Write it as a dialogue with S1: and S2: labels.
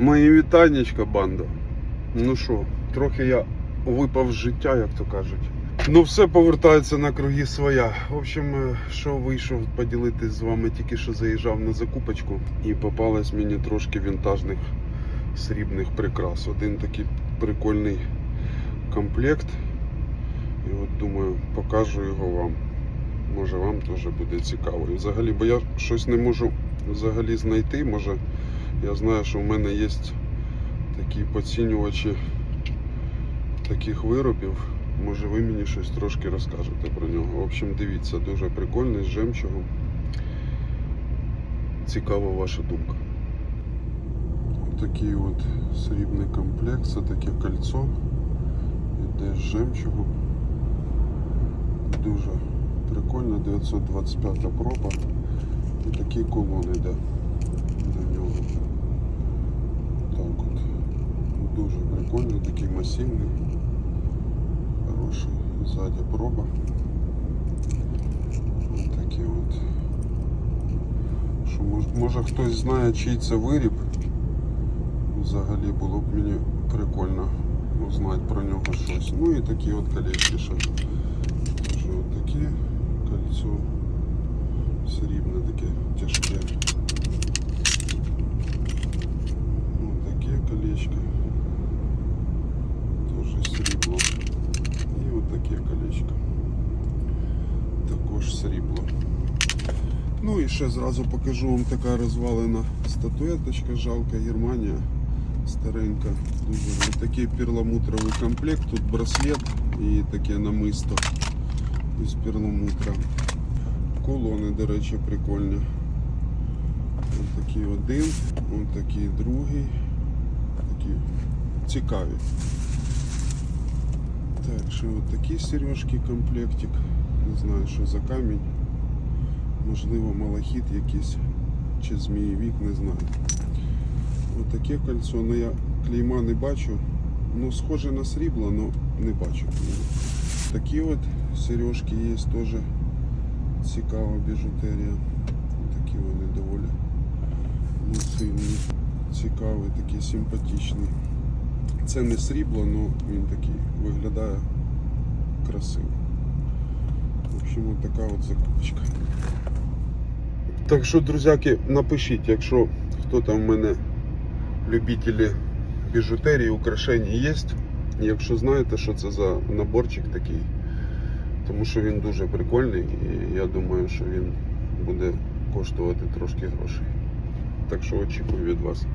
S1: Мої вітаннячка, банда. Ну що, трохи я випав з життя, як то кажуть. Ну, все повертається на круги своя. В общем, е, що вийшов поділитись з вами, тільки що заїжджав на закупочку і попалось мені трошки вінтажних срібних прикрас. Один такий прикольний комплект. І от думаю, покажу його вам. Може вам теж буде цікаво. І взагалі, бо я щось не можу взагалі знайти. Може, я знаю, що в мене є такі поцінювачі таких виробів. Може ви мені щось трошки розкажете про нього. В общем, дивіться, дуже прикольний з жемчугом. Цікава ваша думка. Такий от срібний комплект, це таке кольцо. Іде з жемчугом. Дуже прикольно, 925 проба. І такий колон йде до нього. Так от. Дуже прикольний, такий масивний. Хороший ззаді проба. Ось такі от. Що мож, може хтось знає, чий це виріб. Взагалі було б мені прикольно узнати про нього щось. Ну і такі от колечки ще. Теж от такі кольцо. Срібне таке тяжке. Ось таке колечко. Теж срібло. І от таке колечко. Також срібло. Ну і ще зразу покажу вам така розвалена статуеточка, жалка Германія. Старенька. Дуже такий перламутровий комплект. Тут браслет і таке намисто із перламутра. Колони, до речі, прикольні. Ось такий один, ось такий другий. Такі цікаві. Так, що от такі сережки комплектик. Не знаю, що за камінь. Можливо, малахіт якийсь чи змієвік, не знаю. Ось таке кольцо, ну я клейма не бачу. Ну, схоже на срібло, але не бачу. Такі от сережки є теж цікава біжутерія. Такі вони доволі масивні, цікаві, такі симпатичні. Це не срібло, але він такий виглядає красиво. В общем, от така от закупочка. Так що, друзяки, напишіть, якщо хто там в мене любителі біжутерії, украшень є. Якщо знаєте, що це за наборчик такий, тому що він дуже прикольний і я думаю, що він буде коштувати трошки грошей. Так що очікую від вас.